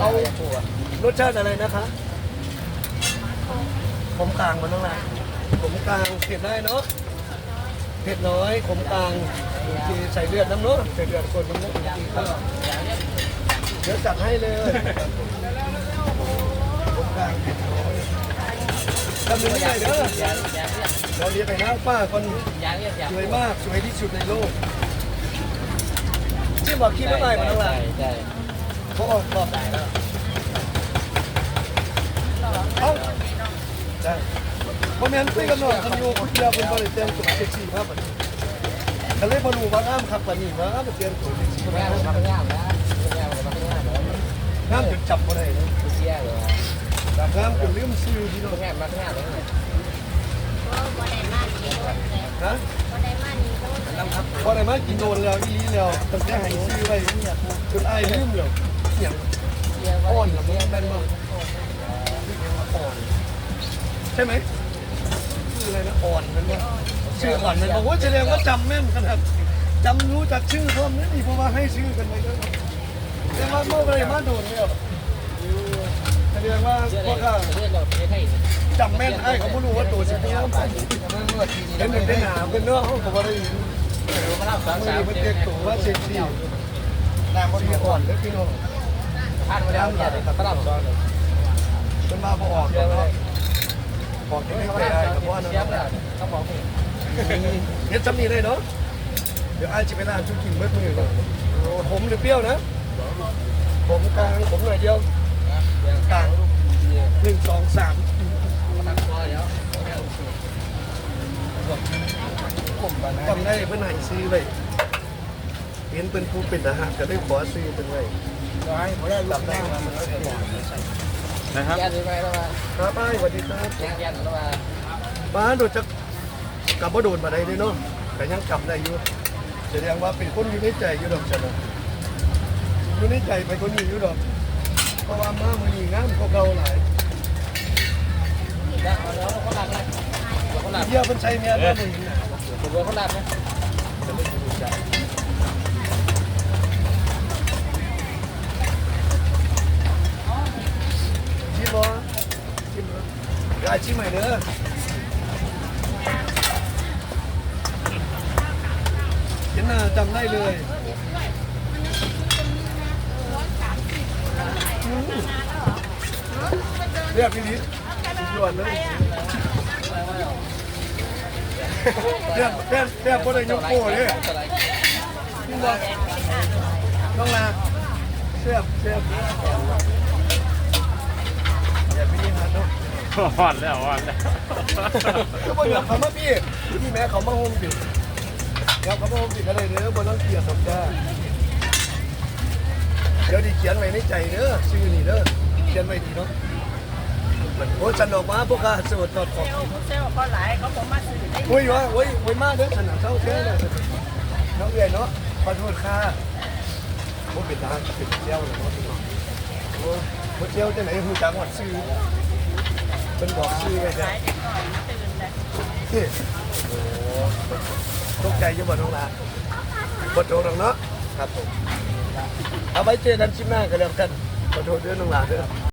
เอารสชาติอะไรนะคะขมกลางมันต้องไรขมกลางเผ็ดได้เนาะเผ็ดน้อยขมกลางโอเคใส่เลือดน้ำเนาะใส่เลือดคนน้ำเนาะเดี๋ยวจัดให้เลยขมกลางเผ็ดน้อยทำยังไงเด้อเราเรียกไปนะป้าคนสวยมากสวยที่สุดในโลกที่บอกคิดว่าไงมันต้องไรใช่เขาออ กบอกได้แล้วเอ้าได้พอแม่นคุยกันหน่อยทำอยู่คุณเดียวเป็นบริเตนสุดเซ็กซี่ครับบัดนี้ก็เลยมารู้ว่าอ้ามขับปานนี้ว่าอ้ามเตียนตัวเซ็กซี่แม่มากมันยากนะแม่มันยากนะน้ำจนจับบ่ได้เลยเสียเลยน้ำจนลืมชื่อพี่น้องแม่มันยากเลยฮะพอได้มากินโดนแล้วอีลีแล้วตั้งแต่ให้ชื่อไว้จนไอายลืมแล้ว อย่างอ่อนละมันแม่นบ่อ่อนใช่ไหมชื่ออะไรนะอ่อนมันบ่ชื่ออ่อนมันบอกว่าแสดงว่าจำแม่นขนาดจำรู้จักชื่อพร้อมนั่นนี่เพราะว่าให้ชื่อกันไว้ด้วยแต่ว่าเมื่อไรมาโดนเนี่ยแสดงว่าพวกข้าเรื่องเราไม่ใช่จำแม่นไอ้เขาไม่รู้ว่าตัวสิบล้านเห็นหนึ่งได้หนาเป็นเนื้อเขาบอกว่าได้ยินมาเล่าสามมืสามอมันเด็กตัวว่าเซ็กซี่นางคนนี้อ่อนเลยพี่น้อง ผ่านมาแล้วเนี่ยมาเล่าสองเลยเป็นมาพอออกแล้วบอกที่ไม่เคยได้แต่ว่าเสียนั่นต้องบอกพี่เฮ็ดซ้ำนี่เลยเนาะเดี๋ยวไอ้จะไปร้านชุดกินเมื่อมือเลยผมหรือเปรี้ยวนะ ผมกลางผมหน่อยเดียวกลางหนึ่งสองสามตั้งตัวเดี๋ยวจำได้เพื่อนให้ซื้อไว้เห็นเป็นผู้เป็นทหารก็ได้ขอซื้อเป็นไว้ ให้ผมได้หลับได้มามันก็จะบอกนะครับยันไปแล้วมาครับป้ายสวัสดีครับยันยันแล้วมาป้าโดนจะกลับว่าโดนมาได้เลยเนาะแต่ยังกลับได้อยู่แสดงว่าเป็นคนอยู่ในใจอยู่ดอกจันนะอยู่ในใจไปคนนี้อยู่ดอกเพราะว่ามามือนี้งามก็เก่าหลายยันแล้วเขาหลับนะเขาหลับเยี่ยมเป็นใช้เมียมามือนี้นะผมเขาหลับนะ เดี๋ยวไอ้ชิมใหม่เด้อเห็นหน้าจำได้เลยอืมเรียกพี่นิดยอดเลยเรียกเรียกเรียกคนอายุโก้เลยพี่บอกต้องลาเสียบเสียบอย่าไปยิงหันเนาะ อ่อนแล้วอ่อนแล้วก็บอกอย่าเขามาพี่พี่แม่เขามาโฮมดิเดี๋ยวเขามาโฮมดิอะไรเด้อบนต้องเกียร์สมจ้าเดี๋ยวดิเขียนไว้ในใจเด้อชื่อนี่เด้อเขียนไว้ดีเนาะโอ้ฉันออกมาพวกข้าสวดตอดขอบเซลล์เขาหลายเขาบอกมาซื้อได้โอ้ยวะโอ้ยโอ้ยมากเด้อขนาดเท่าแค่เลยน้องเอ๋ยเนาะขอโทษค่ะโอ้เป็นทางเป็นเจ้าเลยเนาะพี่น้องโอ้เจ้าจะไหนหูจังหวัดซื้อ เป็นบอกซื้อไว้จ้ะขายเด็กหน่อยตื่นเลยนี่โอ้ตกใจอยังบ่น้องลาบ่โทษหรอกเนาะครับผมเอาไว้เจอกันชิมหน้ากันแล้วกันขอโทษด้วยน้องลาเด้อ